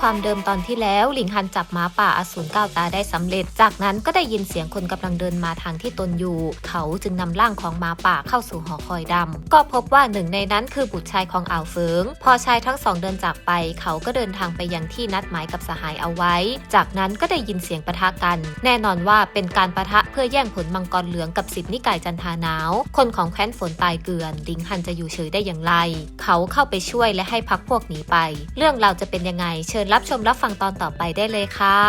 ความเดิมตอนที่แล้วหลิงฮันจับหมาป่าอสูรก้าวตาได้สำเร็จ จากนั้นก็ได้ยินเสียงคนกำลังเดินมาทางที่ตนอยู่ เขาจึงนำร่างของหมาป่าเข้าสู่หอคอยดำก็พบว่าหนึ่งในนั้นคือบุตรชายของอ่าวเฟิง พอชายทั้งสองเดินจากไป เขาก็เดินทางไปยังที่นัดหมายกับสหายเอาไว้ จากนั้นก็ได้ยินเสียงปะทะกัน แน่นอนว่าเป็นการปะทะเพื่อแย่งผลมังกรเหลืองกับสิบนิกายจันทาหนาว คนของแคว้นฝนตายเกลื่อนลิงฮันจะอยู่เฉยได้อย่างไร เขาเข้าไปช่วยและให้พักพวกหนีไป เรื่องราวจะเป็นยังไงเชิญรับชมรับฟังตอนต่อไปได้เลยค่ะ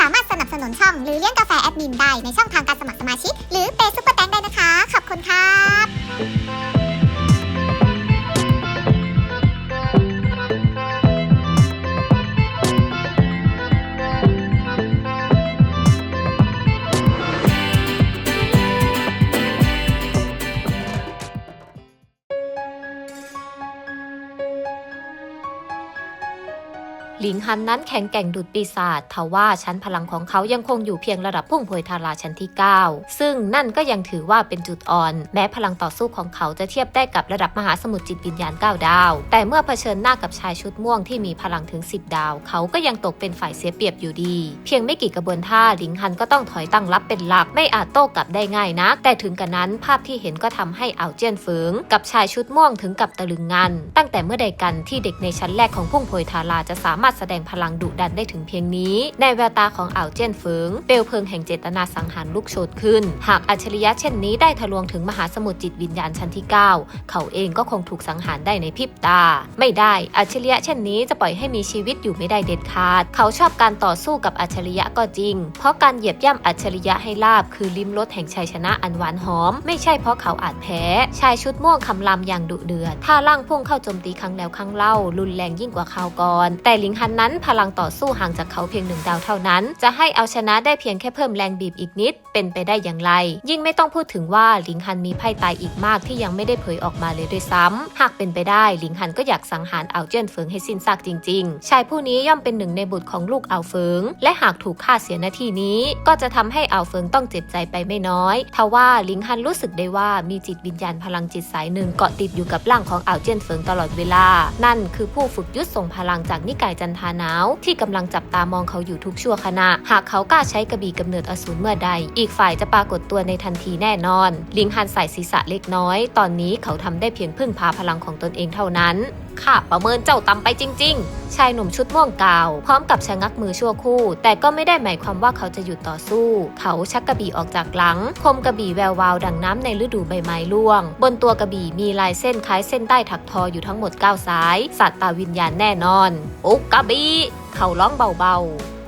สามารถสนับสนุนช่องหรือเลี้ยงกาแฟแอดมินได้ในช่องทางการสมัครสมาชิก หรือเปซุปเปอร์แตงได้นะคะ ขอบคุณครับ หันนั้นแข็งแกร่งดุดปีศาจทว่าชั้นพลังของเขายังคงอยู่เพียงระดับพุ่งพวยทาราชั้นที่ 9 ซึ่งนั่นก็ยังถือว่าเป็นจุดอ่อน แม้พลังต่อสู้ของเขาจะเทียบได้กับระดับมหาสมุทรจิตวิญญาณ 9 ดาว แต่เมื่อเผชิญหน้ากับชายชุดม่วงที่มีพลังถึง 10 ดาว เขาก็ยังตกเป็นฝ่ายเสียเปรียบอยู่ดี เพียงไม่กี่กระบวนท่าลิงฮันก็ต้องถอยตั้งรับเป็นหลักไม่อาจโต้กลับได้ง่ายนัก แต่ถึงกระนั้นภาพที่เห็นก็ทำให้อ่าวเจียนเฟิงกับชายชุดม่วงถึงกับตะลึงงัน ตั้งแต่เมื่อใดกันที่เด็กในชั้นแรกของพุ่งพวยทาราจะสามารถแสดงพลังดุดันได้ถึงเพียงนี้ ในแววตาของอ่าวเจี้ยนเฟิงเปลวเพลิงแห่งเจตนาสังหารลุกโชนขึ้น หากอัจฉริยะเช่นนี้ได้ทะลวงถึงมหาสมุทรจิตวิญญาณชั้นที่ 9 เขาเองก็คงถูกสังหารได้ในพริบตา ไม่ได้อัจฉริยะเช่นนี้จะปล่อยให้มีชีวิตอยู่ไม่ได้เด็ดขาด เขาชอบการต่อสู้กับอัจฉริยะก็จริง เพราะการเหยียบย่ำอัจฉริยะให้ลาบ คือลิ้มรสแห่งชัยชนะอันหวานหอม ไม่ใช่เพราะเขาอาจแพ้ ชายชุดม่วงคำรามอย่างดุเดือดท่าล่างพุ่งเข้าโจมตีครั้งแล้วครั้งเล่า รุนแรงยิ่งกว่าคราวก่อน แต่หลิงฮันนนพลังต่อสู้ห่างจากเขาเพียงหนึ่งดาวเท่านั้น จะให้เอาชนะได้เพียงแค่เพิ่มแรงบีบอีกนิด เป็นไปได้อย่างไร ยิ่งไม่ต้องพูดถึงว่าหลิงฮันมีไพ่ตายอีกมากที่ยังไม่ได้เผยออกมาเลยด้วยซ้ำหากเป็นไปได้หลิงฮันก็อยากสังหารเอาเจิ้นเฟิงให้สิ้นซากจริง ๆ ชายผู้นี้ย่อมเป็นหนึ่งในบุตรของลูกเอาเฟิง และหากถูกฆ่าเสียนาทีนี้ ก็จะทำให้เอาเฟิงต้องเจ็บใจไปไม่น้อยทว่าหลิงฮันรู้สึกได้ว่ามีจิตวิญญาณพลังจิตสายหนึ่งเกาะติดอยู่กับร่างของเอาเจิ้นเฟิงตลอดเวลา นั่นคือผู้ฝึกยุทธส่งพลังจากนิกายจันทาหนาว ที่กำลังจับตามองเขาอยู่ทุกชั่วขณะ หากเขากล้าใช้กระบี่กำเนิดอสูรเมื่อใด อีกฝ่ายจะปรากฏตัวในทันทีแน่นอน ลิงฮันใส่ศีรษะเล็กน้อย ตอนนี้เขาทำได้เพียงพึ่งพาพลังของตนเองเท่านั้นข้าประเมินเจ้าต่ำไปจริง ๆ ชายหนุ่มชุดม่วงกล่าว พร้อมกับชะงักมือชั่วคู่ แต่ก็ไม่ได้หมายความว่าเขาจะหยุดต่อสู้ เขาชักกระบี่ออกจากหลัง คมกระบี่แวววาวดังน้ำในฤดูใบไม้ร่วง บนตัวกระบี่มีลายเส้นคล้ายเส้นใต้ถักทออยู่ทั้งหมด9สาย สัตว์ตาวิญญาณแน่นอน อุกกระบี่เขาร้องเบาๆ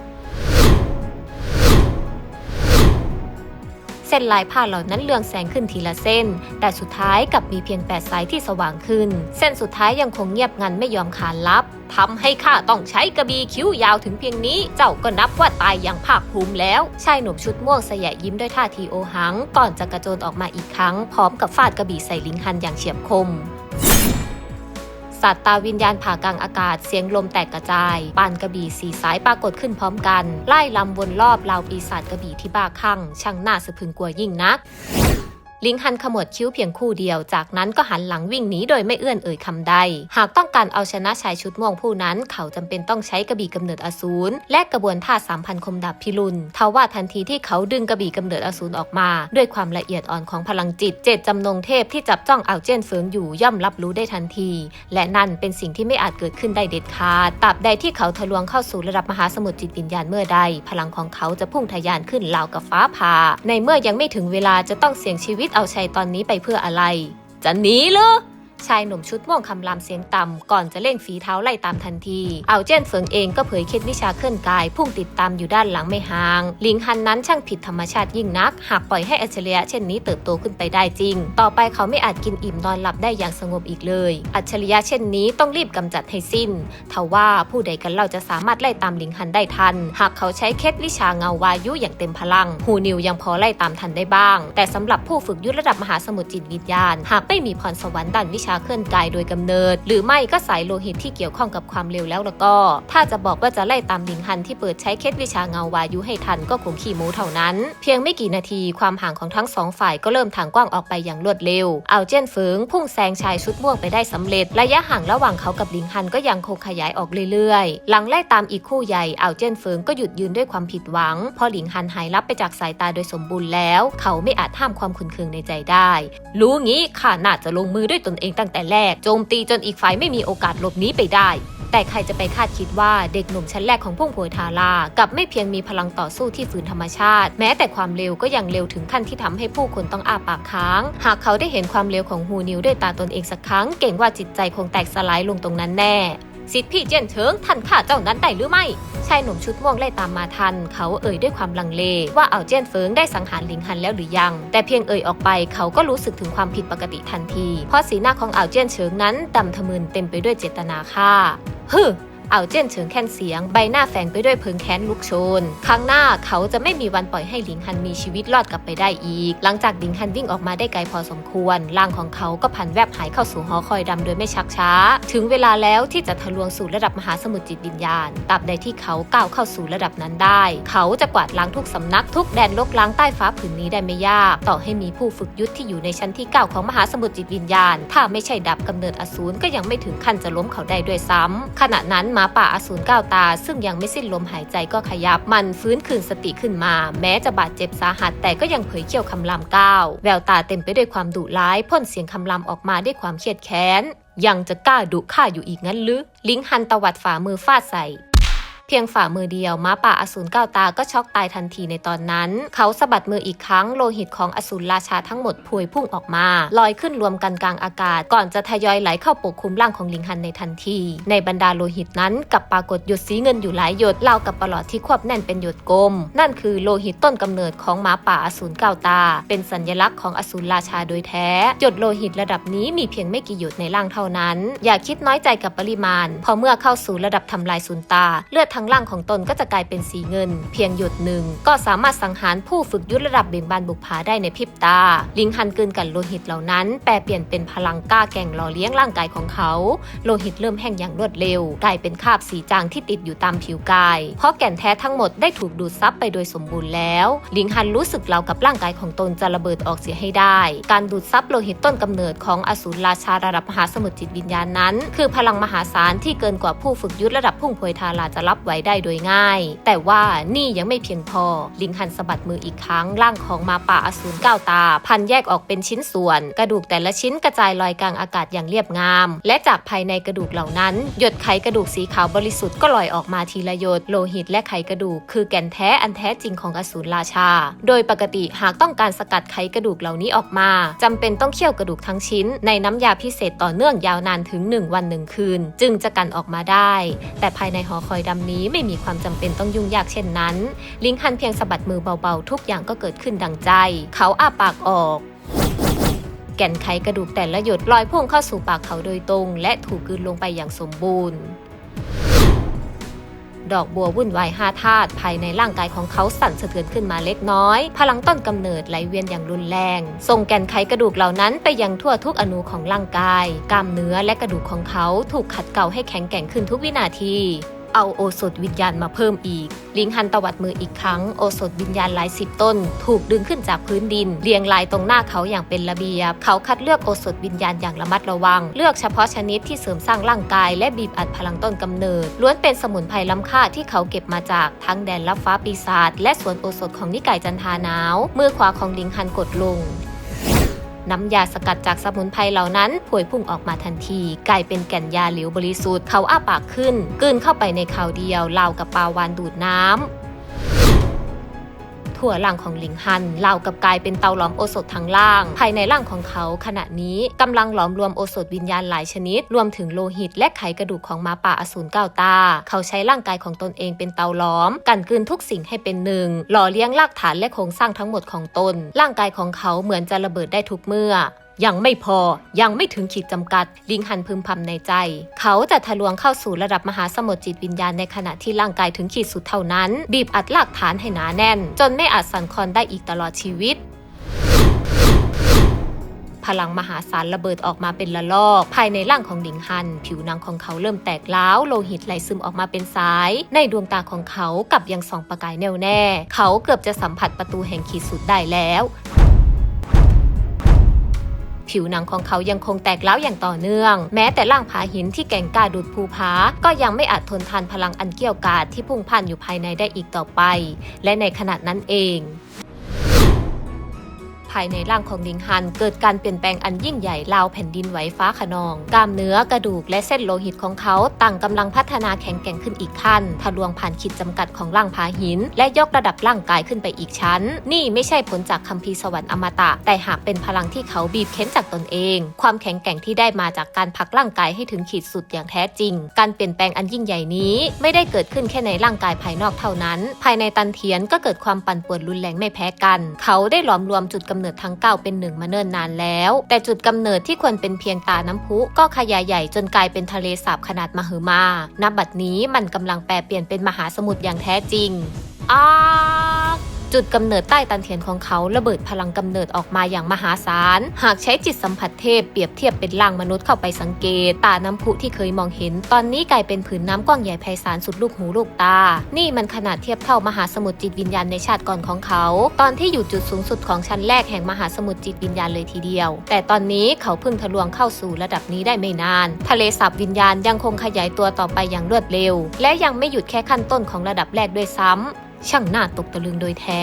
ส้นลายผ้าเหล่านั้นเลืองแสงขึ้นทีละเส้น แต่สุดท้ายกลับมีเพียงแปดสายที่สว่างขึ้น เส้นสุดท้ายยังคงเงียบงันไม่ยอมขานรับทำให้ข้าต้องใช้กระบี่คิ้วยาวถึงเพียงนี้ เจ้าก็นับว่าตายอย่างภาคภูมิแล้ว ชายหนุ่มชุดม่วงสยะยิ้มด้วยท่าทีโอหัง ก่อนจะกระโจนออกมาอีกครั้ง พร้อมกับฟาดกระบี่ใส่ลิงฮันอย่างเฉียบคม สัตว์ตาวิญญาณผ่ากลางอากาศเสียงลมแตกกระจาย ปานกระบี่สีสายปรากฏขึ้นพร้อมกัน ไล่ลำวนรอบราวปีศาจกระบี่ที่บ้าคลั่งช่างน่าสะพึงกลัวยิ่งนัก ลิงฮันขมวดคิ้วเพียงคู่เดียว จากนั้นก็หันหลังวิ่งหนีโดยไม่เอื้อนเอ่ยคำใด หากต้องการเอาชนะชายชุดม่วงผู้นั้น เขาจำเป็นต้องใช้กระบี่กำเนิดอสูรและกระบวนท่าสามพันคมดาบพิรุณทว่าทันทีที่เขาดึงกระบี่กำเนิดอสูรออกมา ด้วยความละเอียดอ่อนของพลังจิต เจตจำนงเทพที่จับจ้องเอาเจนเฟิงอยู่ย่อมรับรู้ได้ทันที และนั่นเป็นสิ่งที่ไม่อาจเกิดขึ้นได้เด็ดขาดตราบใดที่เขาทะลวงเข้าสู่ระดับมหาสมุทรจิตวิญญาณเมื่อใด พลังของเขาจะพุ่งทะยานขึ้นราวกับฟ้าผ่าในเมื่อยังไม่ถึงเวลาจะต้องเสี่ยงชีวิตเอาชัยตอนนี้ไปเพื่ออะไร จะหนีหรือ ชายหนุ่มชุดม่วงคำรามเสียงต่ำก่อนจะเร่งฝีเท้าไล่ตามทันที เอาเจนเฟิงเองก็เผยเคล็ดวิชาเคลื่อนกาย พุ่งติดตามอยู่ด้านหลังไม่ห่าง ลิงฮันนั้นช่างผิดธรรมชาติยิ่งนัก หากปล่อยให้อัจฉริยะเช่นนี้เติบโตขึ้นไปได้จริง ต่อไปเขาไม่อาจกินอิ่มนอนหลับได้อย่างสงบอีกเลย อัจฉริยะเช่นนี้ต้องรีบกำจัดให้สิ้นทว่าผู้ใดกันเราจะสามารถไล่ตามลิงฮันได้ทัน หากเขาใช้เคล็ดวิชาเงาวายุอย่างเต็มพลังฮูนิวยังพอไล่ตามทันได้บ้าง แต่สำหรับผู้ฝึกยุทธระดับมหาสมุทรจิตวิญญาณ หากไม่มีพรสวรรค์ด้านวิชาเคลื่อนกายโดยกำเนิด หรือไม่ก็สายโลหิตที่เกี่ยวข้องกับความเร็วแล้วแล้วก็ ถ้าจะบอกว่าจะไล่ตามหลิงฮันที่เปิดใช้เคล็ดวิชาเงาวายุให้ทันก็คงขี้โม้เท่านั้น เพียงไม่กี่นาทีความห่างของทั้งสองฝ่ายก็เริ่มทางกว้างออกไปอย่างรวดเร็ว เอาเจนเฟิงพุ่งแซงชายชุดม่วงไปได้สำเร็จ ระยะห่างระหว่างเขากับหลิงฮันก็ยังคงขยายออกเรื่อยๆ หลังไล่ตามอีกคู่ใหญ่เอาเจนเฟิงก็หยุดยืนด้วยความผิดหวังพราะหลิงฮันหายลับไปจากสายตาโดยสมบูรณ์แล้ว เขาไม่อาจห้ามความขุนเคืองในใจได้ รู้งี้ข้าน่าจะลงมือด้วยตนเองตั้งแต่แรก โจมตีจนอีกฝ่ายไม่มีโอกาสหลบหนีไปได้ แต่ใครจะไปคาดคิดว่าเด็กหนุ่มชั้นแรกของพุ่งโผยทารากับไม่เพียงมีพลังต่อสู้ที่ฝืนธรรมชาติ แม้แต่ความเร็วก็ยังเร็วถึงขั้นที่ทำให้ผู้คนต้องอ้าปากค้าง หากเขาได้เห็นความเร็วของฮูนิวด้วยตาตนเองสักครั้ง เก่งว่าจิตใจคงแตกสลายลงตรงนั้นแน่ สิทธิพี่เจียนเถิงท่านฆ่าเจ้านั้นได้หรือไม่ชายหนุ่มชุดม่วงไล่ตามมาทัน เขาเอ่ยด้วยความลังเล ว่าเอาเจียนเฟิงได้สังหารหลิงฮันแล้วหรือยัง แต่เพียงเอ่ยออกไปเขาก็รู้สึกถึงความผิดปกติทันที เพราะสีหน้าของเอาเจียนเฉิงนั้นดำทะมึนเต็มไปด้วยเจตนาฆ่าฮึ เอาเจี้ยนเฉิงแค่นเสียงใบหน้าแฝงไปด้วยเพิงแค้นลุกโชน ครั้งหน้าเขาจะไม่มีวันปล่อยให้หลิงฮันมีชีวิตรอดกลับไปได้อีก หลังจากหลิงฮันวิ่งออกมาได้ไกลพอสมควรร่างของเขาก็ผันแวบหายเข้าสู่หอคอยดำโดยไม่ชักช้า ถึงเวลาแล้วที่จะทะลวงสู่ระดับมหาสมุทรจิตวิญญาณตราบใดที่เขาก้าวเข้าสู่ระดับนั้นได้ เขาจะกวาดล้างทุกสำนักทุกแดนลกล้างใต้ฟ้าผืนนี้ได้ไม่ยาก ต่อให้มีผู้ฝึกยุทธที่อยู่ในชั้นที่เก้าของมหาสมุทรจิตวิญญาณ ถ้าไม่ใช่ดับกำเนิดอสูรก็ยังไม่ถึงขั้นจะล้มเขาได้ด้วยซ้ำขณะนั้นหมาป่าอสูรก้าวตา ซึ่งยังไม่สิ้นลมหายใจก็ขยับ มันฟื้นคืนสติขึ้นมา แม้จะบาดเจ็บสาหัส แต่ก็ยังเผยเขี้ยวคำรามก้าวแววตาเต็มไปด้วยความดุร้ายพ่นเสียงคำรามออกมาด้วยความเครียดแค้นยังจะกล้าดุข้าอยู่อีกงั้นหรือลิงฮันตวัดฝ่ามือฟาดใส่ เพียงฝ่ามือเดียวม้าป่าอสูรก้าตาก็ช็อกตายทันทีในตอนนั้น เขาสะบัดมืออีกครั้งโลหิตของอสูรราชาทั้งหมดพวยพุ่งออกมา ลอยขึ้นรวมกันกลางอากาศ ก่อนจะทยอยไหลเข้าปกคลุมร่างของลิงฮันในทันที ในบรรดาโลหิตนั้นกับปรากฏหยดสีเงินอยู่หลายหยดเล่ากับประหลอดที่ควบแน่นเป็นหยดกลม นั่นคือโลหิตต้นกำเนิดของม้าป่าอสูรก้าตา เป็นสัญลักษณ์ของอสูรราชาโดยแท้ หยดโลหิตระดับนี้มีเพียงไม่กี่หยดในร่างเท่านั้น อย่าคิดน้อยใจกับปริมาณ พอเมื่อเข้าสู่ระดับทำลายสูญตาเลือดทั้งร่างของตนก็จะกลายเป็นสีเงิน เพียงหยดหนึ่ง ก็สามารถสังหารผู้ฝึกยุทธระดับเบ่งบานบุกผาได้ในพริบตา ลิงฮันกลืนกันโลหิตเหล่านั้น แปลเปลี่ยนเป็นพลังกล้าแก่งหล่อเลี้ยงร่างกายของเขา โลหิตเริ่มแห้งอย่างรวดเร็ว กลายเป็นคราบสีจางที่ติดอยู่ตามผิวกาย เพราะแก่นแท้ทั้งหมดได้ถูกดูดซับไปโดยสมบูรณ์แล้ว ลิงฮันรู้สึกเรากับร่างกายของตนจะระเบิดออกเสียให้ได้ การดูดซับโลหิตต้นกำเนิดของอสูรราชาระดับมหาสมุทรจิตวิญญาณนั้น คือพลังมหาศาลที่เกินกว่าผู้ฝึกยุทธระดับพุ่งพวยทาราจะรับไว้ได้โดยง่าย แต่ว่านี่ยังไม่เพียงพอ ลิงฮันสะบัดมืออีกครั้งร่างของมาป่าอสูรก้าวตา พันแยกออกเป็นชิ้นส่วน กระดูกแต่ละชิ้นกระจายลอยกลางอากาศอย่างเรียบงาม และจากภายในกระดูกเหล่านั้น หยดไขกระดูกสีขาวบริสุทธิ์ก็ลอยออกมาทีละหยดโลหิตและไขกระดูก คือแก่นแท้อันแท้จริงของอสูรราชา โดยปกติหากต้องการสกัดไขกระดูกเหล่านี้ออกมาจำเป็นต้องเคี่ยวกระดูกทั้งชิ้น ในน้ำยาพิเศษต่อเนื่องยาวนานถึง 1 วันหนึ่งคืน จึงจะกันออกมาได้ แต่ภายในหอคอยดำนี้ไม่มีความจำเป็นต้องยุ่งยากเช่นนั้น ลิงฮันเพียงสะบัดมือเบาๆ ทุกอย่างก็เกิดขึ้นดังใจ เขาอ้าปากออกแก่นไขกระดูกแต่ละหยดลอยพุ่งเข้าสู่ปากเขาโดยตรง และถูกกลืนลงไปอย่างสมบูรณ์ ดอกบัววุ่นวายห้าธาตุภายในร่างกายของเขาสั่นสะเทือนขึ้นมาเล็กน้อย พลังต้นกำเนิดไหลเวียนอย่างรุนแรง ส่งแก่นไขกระดูกเหล่านั้นไปยังทั่วทุกอนูของร่างกาย กล้ามเนื้อและกระดูกของเขาถูกขัดเกลาให้แข็งแกร่งขึ้นทุกวินาที เอาโอสถวิญญาณมาเพิ่มอีก ลิงฮันตวัดมืออีกครั้ง โอสถวิญญาณหลายสิบต้น ถูกดึงขึ้นจากพื้นดิน เรียงรายตรงหน้าเขาอย่างเป็นระเบียบ เขาคัดเลือกโอสถวิญญาณอย่างระมัดระวัง เลือกเฉพาะชนิดที่เสริมสร้างร่างกาย และบีบอัดพลังต้นกำเนิด ล้วนเป็นสมุนไพรล้ำค่าที่เขาเก็บมาจากทั้งแดนลับฟ้าปีศาจและสวนโอสถของนิกายจันทาหนาว มือขวาของลิงฮันกดลง น้ำยาสกัดจากสมุนไพรเหล่านั้นผวยพุ่งออกมาทันที กลายเป็นแก่นยาเหลวบริสุทธิ์เขาอ้าปากขึ้นกลืนเข้าไปในคราวเดียวราวกับปลาวานดูดน้ำ ทั่วร่างของหลิงฮันเล่ากับกลายเป็นเตาหลอมโอสถทั้งล่าง ภายในร่างของเขาขณะนี้กำลังหลอมรวมโอสถวิญญาณหลายชนิด รวมถึงโลหิตและไขกระดูกของมาป่าอสูรเก้าตา เขาใช้ร่างกายของตนเองเป็นเตาหลอม กันกลืนทุกสิ่งให้เป็นหนึ่ง หล่อเลี้ยงรากฐานและโครงสร้างทั้งหมดของตน ร่างกายของเขาเหมือนจะระเบิดได้ทุกเมื่อ ยังไม่พอยังไม่ถึงขีดจำกัด ลิงฮันพึมพำในใจ เขาจะทะลวงเข้าสู่ระดับมหาสมุทรจิตวิญญาณในขณะที่ร่างกายถึงขีดสุดเท่านั้น บีบอัดหลากฐานให้หนาแน่น จนไม่อาจสั่นคลอนได้อีกตลอดชีวิตพลังมหาศาลระเบิดออกมาเป็นละลอก ภายในร่างของหลิงฮัน ผิวหนังของเขาเริ่มแตกร้าวโลหิตไหลซึมออกมาเป็นสาย ในดวงตาของเขากับยังส่องประกายแน่วแน่ เขาเกือบจะสัมผัสประตูแห่งขีดสุดได้แล้ว ผิวหนังของเขายังคงแตกร้าวอย่างต่อเนื่อง แม้แต่ร่างผาหินที่แก่งกาดูดภูผาก็ยังไม่อาจทนทานพลังอันเกี่ยวกาดที่พุ่งผ่านอยู่ภายในได้อีกต่อไป และในขณะนั้นเอง ภายในร่างของลิงฮัน เกิดการเปลี่ยนแปลงอันยิ่งใหญ่ราวแผ่นดินไหวฟ้าขนอง กล้ามเนื้อกระดูกและเส้นโลหิตของเขาต่างกำลังพัฒนาแข็งแกร่งขึ้นอีกขั้น ทะลวงผ่านขีดจำกัดของร่างผาหิน และยกระดับร่างกายขึ้นไปอีกชั้น นี่ไม่ใช่ผลจากคัมภีร์สวรรค์อมตะ แต่หากเป็นพลังที่เขาบีบเค้นจากตนเอง ความแข็งแกร่งที่ได้มาจากการผักร่างกายให้ถึงขีดสุดอย่างแท้จริง การเปลี่ยนแปลงอันยิ่งใหญ่นี้ ไม่ได้เกิดขึ้นแค่ในร่างกายภายนอกเท่านั้น ภายในตันเทียนก็เกิดความปั่นป่วนรุนแรงไม่แพ้กัน เขาได้หลอมรวมจุดกำเนิดทั้งเก่าเป็นหนึ่งมาเนิ่นนานแล้ว แต่จุดกำเนิดที่ควรเป็นเพียงตาน้ำพุก็ขยายใหญ่จนกลายเป็นทะเลสาบขนาดมหึมาณบัดนี้มันกำลังแปลเปลี่ยนเป็นมหาสมุทรอย่างแท้จริงอ้า จุดกำเนิดใต้ตันเทียนของเขาระเบิดพลังกำเนิดออกมาอย่างมหาศาล หากใช้จิตสัมผัสเทพเปรียบเทียบเป็นร่างมนุษย์เข้าไปสังเกต ตาน้ำพุที่เคยมองเห็น ตอนนี้กลายเป็นผืนน้ำกว้างใหญ่ไพศาลสุดลูกหูลูกตา นี่มันขนาดเทียบเท่ามหาสมุทรจิตวิญญาณในชาติก่อนของเขา ตอนที่อยู่จุดสูงสุดของชั้นแรกแห่งมหาสมุทรจิตวิญญาณเลยทีเดียว แต่ตอนนี้เขาเพิ่งทะลวงเข้าสู่ระดับนี้ได้ไม่นาน ทะเลสาบวิญญาณยังคงขยายตัวต่อไปอย่างรวดเร็ว และยังไม่หยุดแค่ขั้นต้นของระดับแรกด้วยซ้ำ ช่างน่าตกตะลึงโดยแท้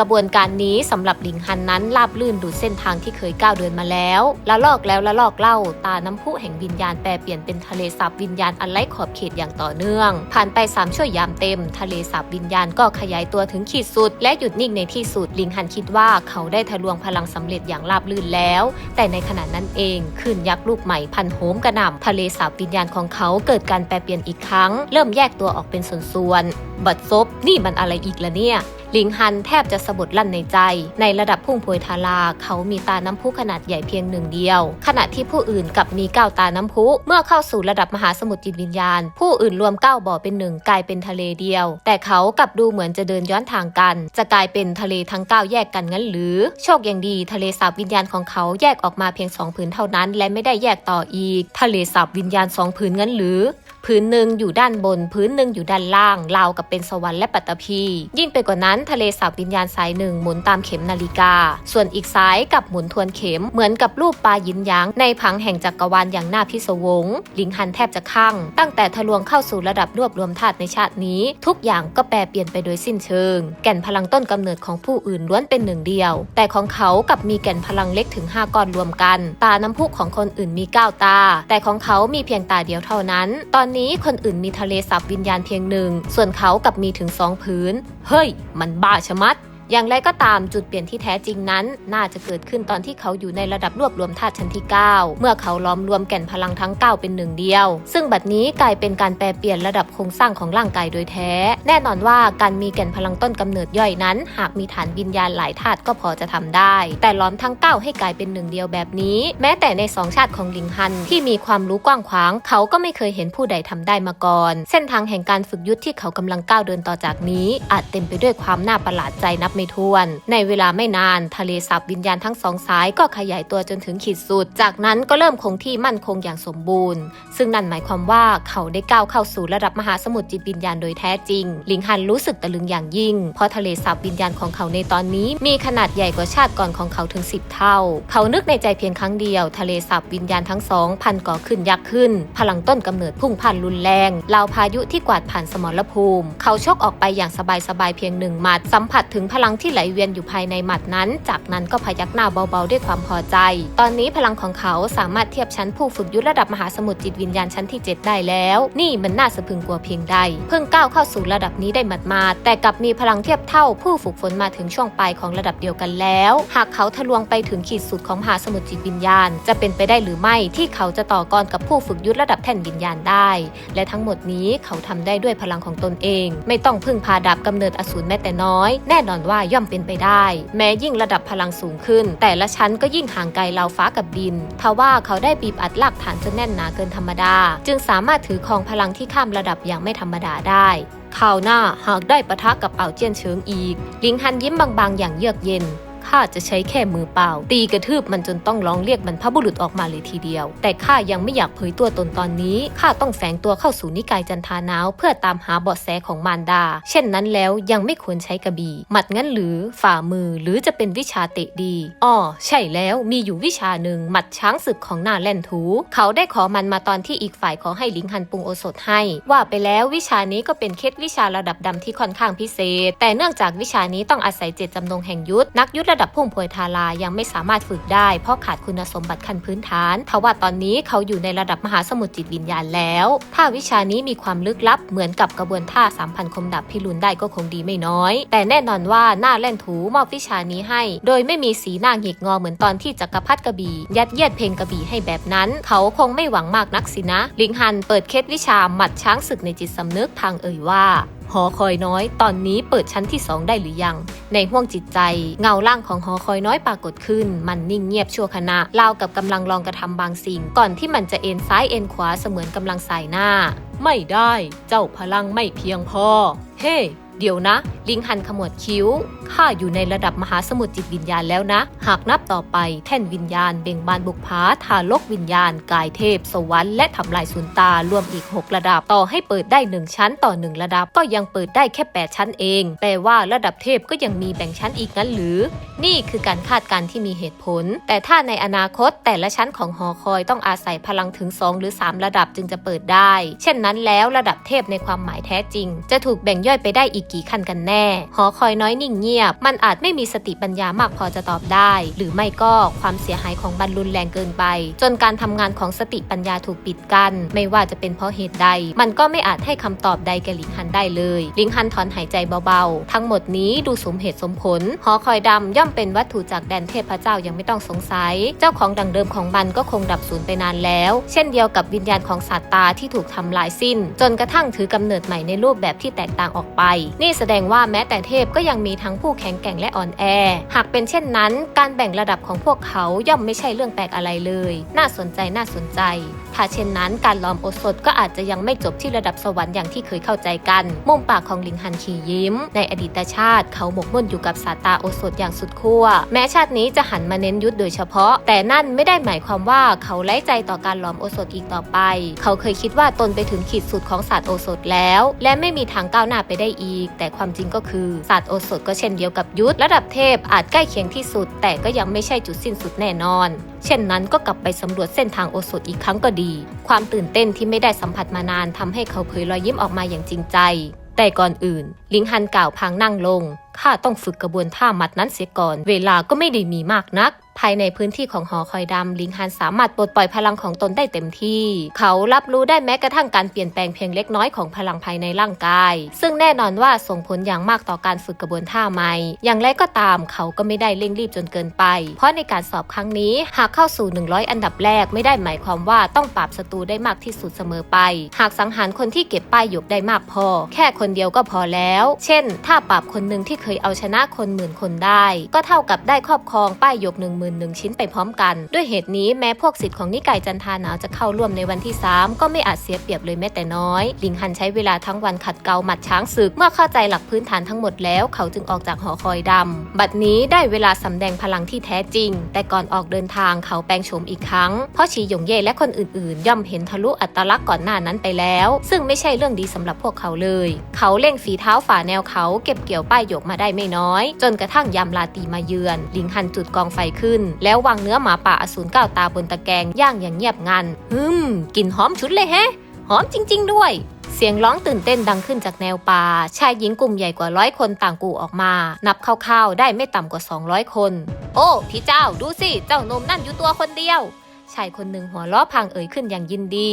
กระบวนการนี้สำหรับหลิงฮันนั้นราบลื่นดูดเส้นทางที่เคยก้าวเดินมาแล้วละลอกแล้วละลอกเล่า ตาน้ำพุแห่งวิญญาณแปลเปลี่ยนเป็นทะเลสาบวิญญาณอันไร้ขอบเขตอย่างต่อเนื่อง ผ่านไปสามชั่วยามเต็ม ทะเลสาบวิญญาณก็ขยายตัวถึงขีดสุด และหยุดนิ่งในที่สุดหลิงฮันคิดว่าเขาได้ทะลวงพลังสำเร็จอย่างราบลื่นแล้ว แต่ในขณะนั้นเองคลื่นยักษ์ลูกใหม่พันโหมกระหน่ำทะเลสาบวิญญาณของเขาเกิดการแปลเปลี่ยนอีกครั้ง เริ่มแยกตัวออกเป็นส่วนๆ บัดซบนี่มันอะไรอีกละเนี่ยหลิงฮันแทบจะสะบัดลั่นในใจ ในระดับพุ่งพวยทาราเขามีตาน้ำพุขนาดใหญ่เพียงหนึ่งเดียว ขณะที่ผู้อื่นกลับมีเก้าตาน้ำพุ เมื่อเข้าสู่ระดับมหาสมุทรจิตวิญญาณ ผู้อื่นรวมเก้าบ่อเป็นหนึ่งกลายเป็นทะเลเดียว แต่เขากลับดูเหมือนจะเดินย้อนทางกัน จะกลายเป็นทะเลทั้งเก้าแยกกันงั้นหรือ โชคอย่างดีทะเลสาบวิญญาณของเขาแยกออกมาเพียงสองผืนเท่านั้น และไม่ได้แยกต่ออีก ทะเลสาบวิญญาณสองผืนงั้นหรือ พื้นหนึ่งอยู่ด้านบน พื้นหนึ่งอยู่ด้านล่างราวกับเป็นสวรรค์และปัตตภียิ่งไปกว่านั้นทะเลสาบวิญญาณสายหนึ่งหมุนตามเข็มนาฬิกา ส่วนอีกสายกับหมุนทวนเข็มเหมือนกับรูปปลายินยางในผังแห่งจักรวาลอย่างน่าพิศวงลิงฮันแทบจะข้างตั้งแต่ทะลวงเข้าสู่ระดับรวบรวมธาตุในชาตินี้ ทุกอย่างก็แปรเปลี่ยนไปโดยสิ้นเชิง แก่นพลังต้นกำเนิดของผู้อื่นล้วนเป็นหนึ่งเดียว แต่ของเขากับมีแก่นพลังเล็กถึง 5ก้อนรวมกัน ตาน้ำพุของคนอื่นมี 9 ตา แต่ของเขามีเพียงตาเดียวเท่านั้น ตอนนี้คนอื่นมีทะเลสาบวิญญาณเพียงหนึ่ง ส่วนเขากับมีถึงสองพื้น เฮ้ย มันบ้าชะมัด อย่างไรก็ตามจุดเปลี่ยนที่แท้จริงนั้น น่าจะเกิดขึ้นตอนที่เขาอยู่ในระดับรวบรวมธาตุชั้นที่ 9 เมื่อเขาล้อมรวมแก่นพลังทั้ง 9 เป็นหนึ่งเดียว ซึ่งบัดนี้กลายเป็นการแปลเปลี่ยนระดับโครงสร้างของร่างกายโดยแท้ แน่นอนว่าการมีแก่นพลังต้นกำเนิดย่อยนั้น หากมีฐานวิญญาณหลายธาตุก็พอจะทำได้ แต่ล้อมทั้ง 9 ให้กลายเป็นหนึ่งเดียวแบบนี้ แม้แต่ในสองชาติของลิงฮันที่มีความรู้กว้างขวาง เขาก็ไม่เคยเห็นผู้ใดทำได้มาก่อน เส้นทางแห่งการฝึกยุทธที่เขากำลังก้าวเดินต่อจากนี้ อาจเต็มไปด้วยความน่าประหลาดใจนับไม่ถ้วน ในเวลาไม่นาน ทะเลสาบวิญญาณทั้งสองสายก็ขยายตัวจนถึงขีดสุด จากนั้นก็เริ่มคงที่มั่นคงอย่างสมบูรณ์ ซึ่งนั่นหมายความว่าเขาได้ก้าวเข้าสู่ระดับมหาสมุทรจิตวิญญาณโดยแท้จริง ลิงฮันรู้สึกตะลึงอย่างยิ่ง เพราะทะเลสาบวิญญาณของเขาในตอนนี้ มีขนาดใหญ่กว่าชาติก่อนของเขาถึง 10 เท่า เขานึกในใจเพียงครั้งเดียว ทะเลสาบวิญญาณทั้งสองพันก่อขึ้นยักษ์ขึ้น พลังต้นกำเนิดพุ่งพันรุนแรงราวพายุที่กวาดผ่านสมรภูมิ เขาชกออกไปอย่างสบายๆเพียงหนึ่งหมัดสัมผัสถึงพลังที่ไหลเวียนอยู่ภายในหมัดนั้น จากนั้นก็พยักหน้าเบาๆด้วยความพอใจ ตอนนี้พลังของเขาสามารถเทียบชั้นผู้ฝึกยุทธระดับมหาสมุทรจิตวิญญาณชั้นที่ 7 ได้แล้ว นี่มันน่าสะพึงกลัวเพียงใด เพิ่งก้าวเข้าสู่ระดับนี้ได้หมาดๆแต่กลับมีพลังเทียบเท่าผู้ฝึกฝนมาถึงช่วงปลายของระดับเดียวกันแล้ว หากเขาทะลวงไปถึงขีดสุดของมหาสมุทรจิตวิญญาณ จะเป็นไปได้หรือไม่ที่เขาจะต่อกรกับผู้ฝึกยุทธระดับแท่นวิญญาณได้ และทั้งหมดนี้เขาทำได้ด้วยพลังของตนเอง ไม่ต้องพึ่งพาดาบกำเนิดอสูรแม้แต่น้อย แน่นอนว่าย่อมเป็นไปได้ แม้ยิ่งระดับพลังสูงขึ้น แต่ละชั้นก็ยิ่งห่างไกลราวฟ้ากับดินทว่าเขาได้บีบอัดลากฐานจนแน่นหนาเกินธรรมดา จึงสามารถถือครองพลังที่ข้ามระดับอย่างไม่ธรรมดาได้ข่าวหน้าหากได้ปะทะกับเป่าเจียนเฉิงอีก ลิงฮันยิ้มบางๆ อย่างเยือกเย็น ข้าจะใช้แค่มือเปล่า ตีกระทืบมันจนต้องร้องเรียกบรรพบุรุษออกมาเลยทีเดียว แต่ข้ายังไม่อยากเผยตัวตนตอนนี้ข้าต้องแฝงตัวเข้าสู่นิกายจันทานาวเพื่อตามหาเบาะแสของมารดา เช่นนั้นแล้วยังไม่ควรใช้กระบี่หมัดงั้นหรือฝ่ามือหรือจะเป็นวิชาเตะดีอ้อใช่แล้วมีอยู่วิชาหนึ่งหมัดช้างศึกของนาแล่นถูเขาได้ขอมันมาตอนที่อีกฝ่ายขอให้ลิงฮันปุงโอสถให้ ว่าไปแล้ววิชานี้ก็เป็นเคล็ดวิชาระดับดำที่ค่อนข้างพิเศษ แต่เนื่องจากวิชานี้ต้องอาศัยเจตจำนงแห่งยุทธนักยุทธระดับพุ่งพวยทารายังไม่สามารถฝึกได้ เพราะขาดคุณสมบัติขั้นพื้นฐานทว่าตอนนี้เขาอยู่ในระดับมหาสมุทรจิตวิญญาณแล้วถ้าวิชานี้มีความลึกลับเหมือนกับกระบวนท่าสามพันคมดับพิรุณได้ก็คงดีไม่น้อย แต่แน่นอนว่าหน้าแล่นถูมอบวิชานี้ให้ โดยไม่มีสีหน้าหงิกงอเหมือนตอนที่จักรพรรดิกระบี่ยัดเยียดเพลงกระบี่ให้แบบนั้น เขาคงไม่หวังมากนักสินะ ลิงฮันเปิดเคล็ดวิชาหมัดช้างศึกในจิตสำนึกทางเอ่ยว่าหอคอยน้อย ตอนนี้เปิดชั้นที่สองได้หรือยัง ในห้วงจิตใจ เงาล่างของหอคอยน้อยปรากฏขึ้น มันนิ่งเงียบชั่วขณะราวกับกำลังลองกระทำบางสิ่ง ก่อนที่มันจะเอ็นซ้ายเอ็นขวาเสมือนกำลังสายหน้า ไม่ได้ เจ้าพลังไม่เพียงพอ เฮ้ เดี๋ยวนะ ลิงหันขมวดคิ้ว ข้าอยู่ในระดับมหาสมุทรจิตวิญญาณแล้วนะ หากนับต่อไปแท่นวิญญาณ เบ่งบานบุกผาทารกวิญญาณ กายเทพ สวรรค์และทำลายสุนตารวมอีก 6 ระดับ ต่อให้เปิดได้ 1 ชั้นต่อ 1 ระดับ ก็ยังเปิดได้แค่ 8 ชั้นเอง แปลว่าระดับเทพก็ยังมีแบ่งชั้นอีกงั้นหรือ นี่คือการคาดการณ์ที่มีเหตุผล แต่ถ้าในอนาคตแต่ละชั้นของหอคอยต้องอาศัยพลังถึง 2 หรือ 3 ระดับจึงจะเปิดได้ เช่นนั้นแล้วระดับเทพในความหมายแท้จริง จะถูกแบ่งย่อยไปได้อีกกี่ขั้นกันแน่ หอคอยน้อยนิ่งเงียบ มันอาจไม่มีสติปัญญามากพอจะตอบได้ หรือไม่ก็ความเสียหายของบรรลุนแรงเกินไป จนการทำงานของสติปัญญาถูกปิดกัน้น ไม่ว่าจะเป็นเพราะเหตุใด มันก็ไม่อาจให้คำตอบใดแก่ลิงฮันได้เลย ลิงฮันถอนหายใจเบาๆ ทั้งหมดนี้ดูสมเหตุสมผล หอคอยดำย่อมเป็นวัตถุจากแดนเทพเจ้ายังไม่ต้องสงสัย เจ้าของดังเดิมของมันก็คงดับสูญไปนานแล้ว เช่นเดียวกับวิญญาณของสัตว์ตาที่ถูกทำลายสิ้น จนกระทั่งถือกำเนิดใหม่ในรูปแบบที่แตกต่างออกไปนี่แสดงว่าแม้แต่เทพก็ยังมีทั้งผู้แข็งแกร่งและอ่อนแอ หากเป็นเช่นนั้น การแบ่งระดับของพวกเขาย่อมไม่ใช่เรื่องแปลกอะไรเลย น่าสนใจน่าสนใจ ถ้าเช่นนั้นการล้อมโอสถก็อาจจะยังไม่จบที่ระดับสวรรค์อย่างที่เคยเข้าใจกัน มุมปากของลิงฮันขียิ้ม ในอดีตชาติ เขาหมกมุ่นอยู่กับสาตาโอสถอย่างสุดขั้ว แม้ชาตินี้จะหันมาเน้นยุทธโดยเฉพาะ แต่นั่นไม่ได้หมายความว่าเขาไร้ใจต่อการล้อมโอสถอีกต่อไป เขาเคยคิดว่าตนไปถึงขีดสุดของศาสตร์โอสถแล้ว และไม่มีทางก้าวหน้าไปได้อีกแต่ความจริงก็คือศาสตร์โอสถก็เช่นเดียวกับยุทธระดับเทพอาจใกล้เคียงที่สุด แต่ก็ยังไม่ใช่จุดสิ้นสุดแน่นอน เช่นนั้นก็กลับไปสำรวจเส้นทางโอสถอีกครั้งก็ดี ความตื่นเต้นที่ไม่ได้สัมผัสมานานทำให้เขาเผยรอยยิ้มออกมาอย่างจริงใจ แต่ก่อนอื่น ลิงฮันกล่าวพางนั่งลง ข้าต้องฝึกกระบวนท่ามัดนั้นเสียก่อน เวลาก็ไม่ได้มีมากนัก ภายในพื้นที่ของหอคอยดำ ลิงฮันสามารถปลดปล่อยพลังของตนได้เต็มที่ เขารับรู้ได้แม้กระทั่งการเปลี่ยนแปลงเพียงเล็กน้อยของพลังภายในร่างกาย ซึ่งแน่นอนว่าส่งผลอย่างมากต่อการฝึกกระบวนท่าใหม่ อย่างไรก็ตามเขาก็ไม่ได้เร่งรีบจนเกินไป เพราะในการสอบครั้งนี้หากเข้าสู่ 100 อันดับแรกไม่ได้หมายความว่าต้องปราบศัตรูได้มากที่สุดเสมอไป หากสังหารคนที่เก็บป้ายหยกได้มากพอ แค่คนเดียวก็พอแล้วเช่น ถ้าปราบคนหนึ่งที่เคยเอาชนะคนหมื่นคนได้ ก็เท่ากับได้ครอบครองป้ายหยก1 1 0 0 0ชิ้นไปพร้อมกัน ด้วยเหตุนี้แม้พวกสิทธิ์ของนิกายจันทาหนาวจะเข้าร่วมในวันที่ 3 ก็ไม่อาจเสียเปรียบเลยแม้แต่น้อย ลิงฮันใช้เวลาทั้งวันขัดเกลาหมัดช้างศึก เมื่อเข้าใจหลักพื้นฐานทั้งหมดแล้วเขาจึงออกจากหอคอยดำ บัดนี้ได้เวลาสำแดงพลังที่แท้จริง แต่ก่อนออกเดินทางเขาแปลงโฉมอีกครั้ง เพราะชีหยงเย่และคนอื่นๆ ย่อมเห็นทะลุอัตลักษณ์ก่อนหน้านั้นไปแล้ว ซึ่งไม่ใช่เรื่องดีสำหรับพวกเขาเลย เขาเร่งฝีเท้าฝ่าแนวเขาเก็บเกี่ยวป้ายหยกมาได้ไม่น้อย จนกระทั่งยามลาตีมาเยือน ลิงฮันจุดกองไฟขึ้น แล้ววางเนื้อหมาป่าอสูรก้าวตาบนตะแกรงย่างอย่างเงียบงันฮึมกลิ่นหอมชุดเลยแฮะ หอมจริง ๆ ด้วยเสียงร้องตื่นเต้นดังขึ้นจากแนวป่า ชายหญิงกลุ่มใหญ่กว่าร้อยคนต่างกูออกมา นับคร่าวๆ ได้ไม่ต่ำกว่า 200 คน โอ้ พี่เจ้าดูสิ เจ้าหนมนั่นอยู่ตัวคนเดียว ชายคนหนึ่งหัวล้อพางเอ่ยขึ้นอย่างยินดี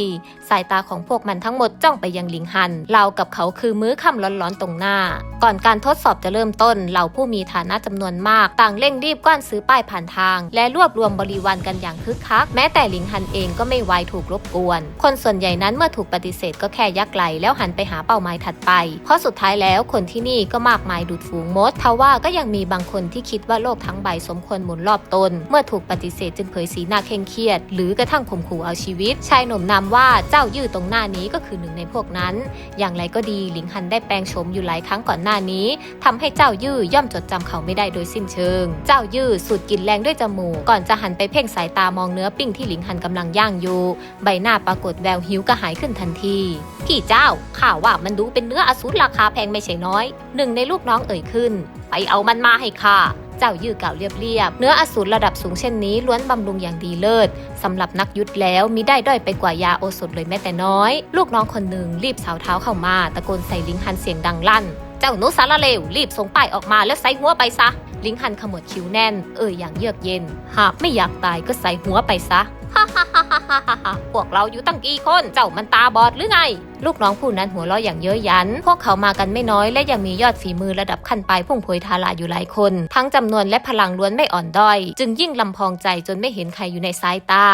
สายตาของพวกมันทั้งหมดจ้องไปยังลิงฮันเรากับเขาคือมื้อค่ำร้อนๆตรงหน้า ก่อนการทดสอบจะเริ่มต้น เหล่าผู้มีฐานะจำนวนมาก ต่างเร่งรีบก้านซื้อป้ายผ่านทาง และรวบรวมบริวารกันอย่างคึกคัก แม้แต่ลิงฮันเองก็ไม่ไวายถูกรบกวน คนส่วนใหญ่นั้นเมื่อถูกปฏิเสธก็แค่ยักไหลแล้วหันไปหาเป้าหมายถัดไป เพราะสุดท้ายแล้วคนที่นี่ก็มากมายดุดฝูงมดทว่าก็ยังมีบางคนที่คิดว่าโลกทั้งใบสมควรหมุนรอบตน เมื่อถูกปฏิเสธจึงเผยสีหน้าเคร่งเครียดหรือกระทั่งข่มขู่เอาชีวิต ชายหนุ่มนามว่าเจ้ายื้อตรงหน้านี้ก็คือหนึ่งในพวกนั้น อย่างไรก็ดีหลิงฮันได้แปลงโฉมอยู่หลายครั้งก่อนหน้านี้ทำให้เจ้ายื้อย่อมจดจำเขาไม่ได้โดยสิ้นเชิง เจ้ายื้อสูดกลิ่นแรงด้วยจมูกก่อนจะหันไปเพ่งสายตามองเนื้อปิ้งที่หลิงฮันกำลังย่างอยู่ ใบหน้าปรากฏแววหิวกระหายขึ้นทันทีพี่เจ้าข้าว่ามันดูเป็นเนื้ออสูรราคาแพงไม่ใช่น้อยหนึ่งในลูกน้องเอ่ยขึ้น ไปเอามันมาให้ข้าเจ้ายื้อกล่าเรียบๆเนื้ออสูรระดับสูงเช่นนี้ล้วนบำรุงอย่างดีเลิศสำหรับนักยุทธแล้วมิได้ด้อยไปกว่ายาโอสถเลยแม้แต่น้อย ลูกน้องคนหนึ่งรีบสาวเท้าเข้ามา ตะโกนใส่ลิงฮันเสียงดังลั่น เจ้าหนูสารเลวรีบส่งป้ายออกมาแล้วใส่หัวไปซะ ลิงฮันขมวดคิ้วแน่น เอ่ยอย่างเยือกเย็น หากไม่อยากตายก็ใส่หัวไปซะฮ่าฮ่าฮ่าฮ่าฮ่าฮ่าพวกเราอยู่ตั้งกี่คน เจ้ามันตาบอดหรือไง ลูกน้องผู้นั้นหัวเราะอย่างเย้ยยัน พวกเขามากันไม่น้อยและยังมียอดฝีมือระดับขั้นปลายพุ่งพวยทาราอยู่หลายคน ทั้งจำนวนและพลังล้วนไม่อ่อนด้อย จึงยิ่งลำพองใจจนไม่เห็นใครอยู่ในสายตา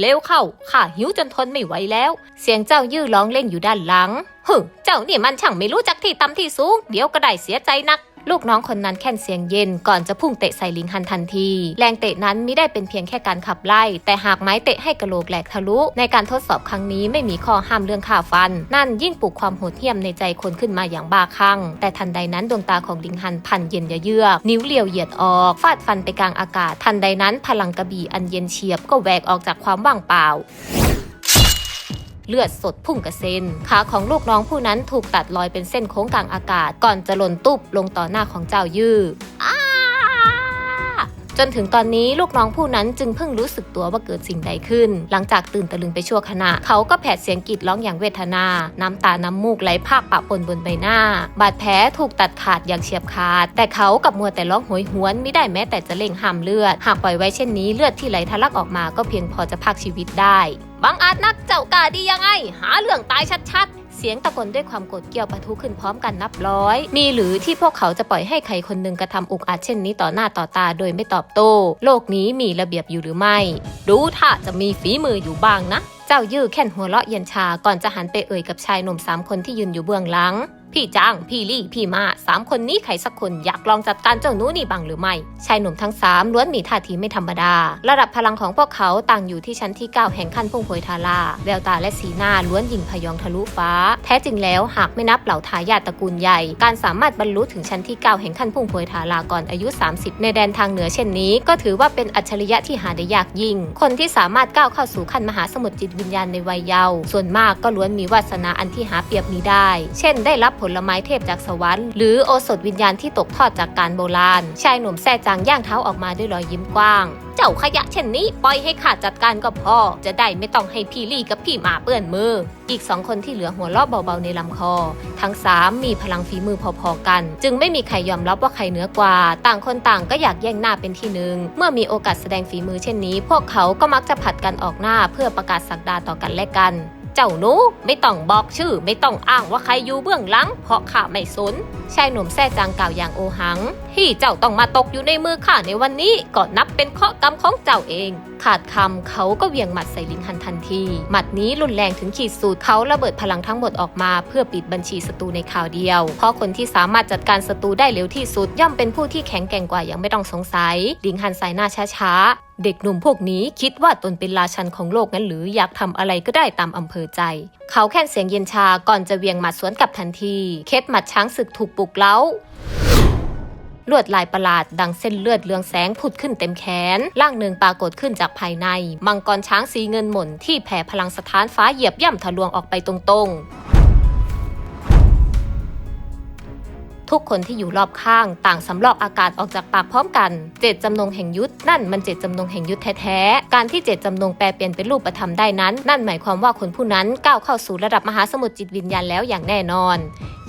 เร็วเข้า ข้าหิวจนทนไม่ไหวแล้ว เสียงเจ้ายื้อร้องเล่นอยู่ด้านหลัง ฮึ เจ้านี่มันช่างไม่รู้จักที่ต่ำที่สูง เดี๋ยวก็ได้เสียใจนัก ลูกน้องคนนั้นแค่นเสียงเย็นก่อนจะพุ่งเตะใส่ลิงฮันทันที แรงเตะนั้นมิได้เป็นเพียงแค่การขับไล่ แต่หากไม้เตะให้กระโหลกแหลกทะลุ ในการทดสอบครั้งนี้ไม่มีข้อห้ามเรื่องข่าฟัน นั่นยิ่งปลุกความโหดเหี้ยมในใจคนขึ้นมาอย่างบ้าคลั่ง แต่ทันใดนั้นดวงตาของลิงฮันพันเย็นยะเยือกนิ้วเลียวเหยียดออกฟาดฟันไปกลางอากาศ ทันใดนั้นพลังกระบี่อันเย็นเฉียบก็แหวกออกจากความว่างเปล่า เลือดสดพุ่งกระเซ็น ขาของลูกน้องผู้นั้นถูกตัดลอยเป็นเส้นโค้งกลางอากาศ ก่อนจะหล่นตุบลงต่อหน้าของเจ้ายื้ออ้าจนถึงตอนนี้ลูกน้องผู้นั้นจึงเพิ่งรู้สึกตัวว่าเกิดสิ่งใดขึ้น หลังจากตื่นตะลึงไปชั่วขณะ เขาก็แผดเสียงกรีดร้องอย่างเวทนา น้ำตา น้ำมูกไหลภาคปะปนบนใบหน้า บาดแผลถูกตัดขาดอย่างเฉียบขาด แต่เขากับมัวแต่ร้องโหยหวนไม่ได้แม้แต่จะเล่งห้ามเลือด หากปล่อยไว้เช่นนี้เลือดที่ไหลทะลักออกมาก็เพียงพอจะพากชีวิตได้ บังอาจนักเจ้ากาดียังไง หาเรื่องตายชัดๆ เสียงตะโกนด้วยความโกรธเกี่ยวปะทุขึ้นพร้อมกันนับร้อย มีหรือที่พวกเขาจะปล่อยให้ใครคนหนึ่งกระทำอุกอาจเช่นนี้ต่อหน้าต่อตาโดยไม่ตอบโต้ โลกนี้มีระเบียบอยู่หรือไม่ดูถ้าจะมีฝีมืออยู่บ้างนะ เจ้ายื้อแค่นหัวเราะเย็นชาก่อนจะหันไปเอ่ยกับชายหนุ่มสามคนที่ยืนอยู่เบื้องหลัง พี่จางพี่ลี่ พี่มาสามคนนี้ใครสักคนอยากลองจัดการเจ้าหนูนี่บ้างหรือไม่ชายหนุ่มทั้งสามล้วนมีท่าทีไม่ธรรมดา ระดับพลังของพวกเขาต่างอยู่ที่ชั้นที่ 9 แห่งขั้นพุ่งโพยทาราแววตาและสีหน้าล้วนยิงพยองทะลุฟ้า แท้จริงแล้วหากไม่นับเหล่าทายาทตระกูลใหญ่ การสามารถบรรลุถึงชั้นที่ 9 แห่งขั้นพุ่งโพยทาราก่อนอายุ 30 ในแดนทางเหนือเช่นนี้ ก็ถือว่าเป็นอัจฉริยะที่หาได้ยากยิ่ง คนที่สามารถก้าวเข้าสู่ขั้นมหาสมุทรจิตวิญญาณในวัยเยาว์ส่วนมากก็ล้วนมีวาสนาอันที่หาเปรียบมีได้ เช่น ได้รับผลไม้เทพจากสวรรค์ หรือโอสถวิญญาณที่ตกทอดจากการโบราณ ชายหนุ่มแซ่จางย่างเท้าออกมาด้วยรอยยิ้มกว้าง เจ้าขยะเช่นนี้ปล่อยให้ข้าจัดการก็พอ จะได้ไม่ต้องให้พี่ลี่กับพี่หมาเปื้อนมือ อีกสองคนที่เหลือหัวเราะเบาๆในลำคอ ทั้งสามมีพลังฝีมือพอๆกัน จึงไม่มีใครยอมรับว่าใครเหนือกว่า ต่างคนต่างก็อยากแย่งหน้าเป็นที่หนึ่งเมื่อมีโอกาสแสดงฝีมือเช่นนี้ พวกเขาก็มักจะผัดกันออกหน้าเพื่อประกาศสักดาต่อกันและกัน เจ้าหนูไม่ต้องบอกชื่อไม่ต้องอ้างว่าใครอยู่เบื้องหลัง เพราะข้าไม่สน ชายหนุ่มแซ่จางกล่าวอย่างโอหัง ที่เจ้าต้องมาตกอยู่ในมือข้าในวันนี้ก็นับเป็นเคราะห์กรรมของเจ้าเอง ขาดคำเขาก็เหวียงหมัดใส่ลิงฮันทันที หมัดนี้รุนแรงถึงขีดสุดเขาระเบิดพลังทั้งหมดออกมา เพื่อปิดบัญชีศัตรูในข่าวเดียว เพราะคนที่สามารถจัดการศัตรูได้เร็วที่สุด ย่อมเป็นผู้ที่แข็งแกร่งกว่าอย่างไม่ต้องสงสัย ลิงฮันสายหน้าช้าๆเด็กหนุ่มพวกนี้คิดว่าตนเป็นราชันของโลกนั้นหรืออยากทำอะไรก็ได้ตามอำเภอใจ เขาแค่นเสียงเย็นชาก่อนจะเวียงหมัดสวนกลับทันที เคสหมัดช้างศึกถูกปลุกเล้าลวดลายประหลาดดังเส้นเลือดเรืองแสงผุดขึ้นเต็มแขน ร่างหนึ่งปรากฏขึ้นจากภายใน มังกรช้างสีเงินหม่นที่แผ่พลังสถานฟ้าเหยียบย่ำทะลวงออกไปตรงๆ ทุกคนที่อยู่รอบข้าง ต่างสำลอกอากาศออกจากปากพร้อมกัน เจตจำนงแห่งยุทธนั่นมันเจตจำนงแห่งยุทธแท้ๆ การที่เจตจำนงแปลเปลี่ยนเป็นรูปธรรมได้นั้น นั่นหมายความว่าคนผู้นั้นก้าวเข้าสู่ระดับมหาสมุทรจิตวิญญาณแล้วอย่างแน่นอน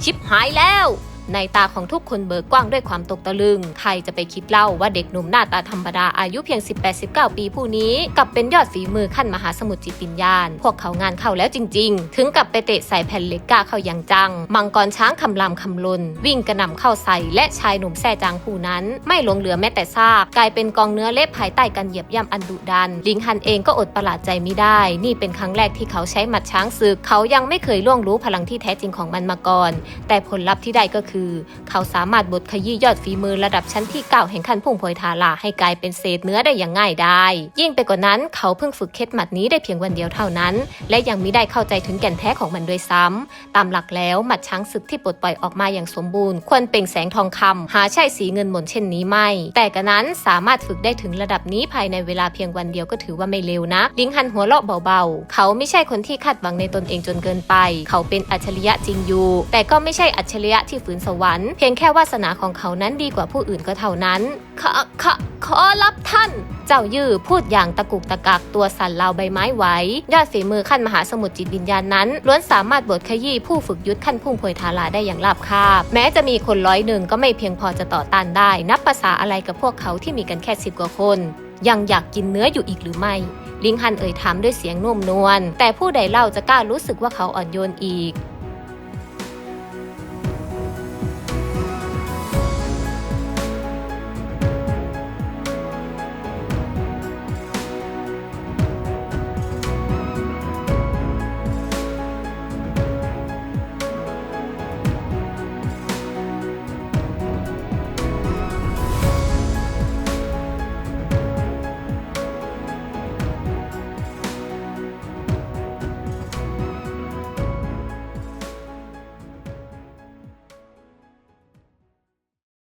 ชิบหายแล้ว ในตาของทุกคนเบิกกว้างด้วยความตกตะลึง ใครจะไปคิดเล่าว่าเด็กหนุ่มหน้าตาธรรมดาอายุเพียง 18-19 ปีผู้นี้กลับเป็นยอดฝีมือขั้นมหาสมุทรจิตวิญญาณ พวกเขางานเข้าแล้วจริง ๆ ถึงกับไปเตะใส่แผ่นเล็กก้าเข้าอย่างจัง มังกรช้างคำรามคำลน วิ่งกระหน่ำเข้าใส่ และชายหนุ่มแซ่จางผู้นั้น ไม่หลงเหลือแม้แต่ซาก กลายเป็นกองเนื้อเละภายใต้การเหยียบย่ำอันดุดัน ลิงฮันเองก็อดประหลาดใจไม่ได้ นี่เป็นครั้งแรกที่เขาใช้หมัดช้างศึก เขายังไม่เคยล่วงรู้พลังที่แท้จริงของมันมาก่อน แต่ผลลัพธ์ที่ได้ก็คือคือ เขาสามารถบดขยี้ยอดฝีมือระดับชั้นที่ 9 แห่งขั้นพุ่งพลอยทาราให้กลายเป็นเศษเนื้อได้อย่างง่ายได้ยิ่งไปกว่านั้นเขาเพิ่งฝึกเคล็ดหมัดนี้ได้เพียงวันเดียวเท่านั้น และยังมิได้เข้าใจถึงแก่นแท้ของมันด้วยซ้ำตามหลักแล้วหมัดช้างศึกที่ปลดปล่อยออกมาอย่างสมบูรณ์ ควรเปล่งแสงทองคำหาใช่สีเงินหม่นเช่นนี้ไม่ แต่กระนั้นสามารถฝึกได้ถึงระดับนี้ภายในเวลาเพียงวันเดียวก็ถือว่าไม่เร็วนะ ลิงหันหัวเราะเบาๆ เขาไม่ใช่คนที่คาดหวังในตนเองจนเกินไป เขาเป็นอัจฉริยะจริงอยู่ แต่ก็ไม่ใช่อัจฉริยะที่ฝืนสวรรค์เพียงแค่วาสนาของเขานั้นดีกว่าผู้อื่นก็เท่านั้นขอขอขอรับท่าน เจ้ายื้อพูดอย่างตะกุกตะกักตัวสั่นราวใบไม้ไหวยอดฝีมือขั้นมหาสมุทรจิตวิญญาณนั้นล้วนสามารถบดขยี้ผู้ฝึกยุทธขั้นพุ่งพวยทาราได้อย่างราบคาบ แม้จะมีคนร้อยหนึ่งก็ไม่เพียงพอจะต่อต้านได้ นับภาษาอะไรกับพวกเขาที่มีกันแค่สิบกว่าคน ยังอยากกินเนื้ออยู่อีกหรือไม่ลิงฮันเอ่ยถามด้วยเสียงนุ่มนวลแต่ผู้ใดเล่าจะกล้ารู้สึกว่าเขาอ่อนโยนอีก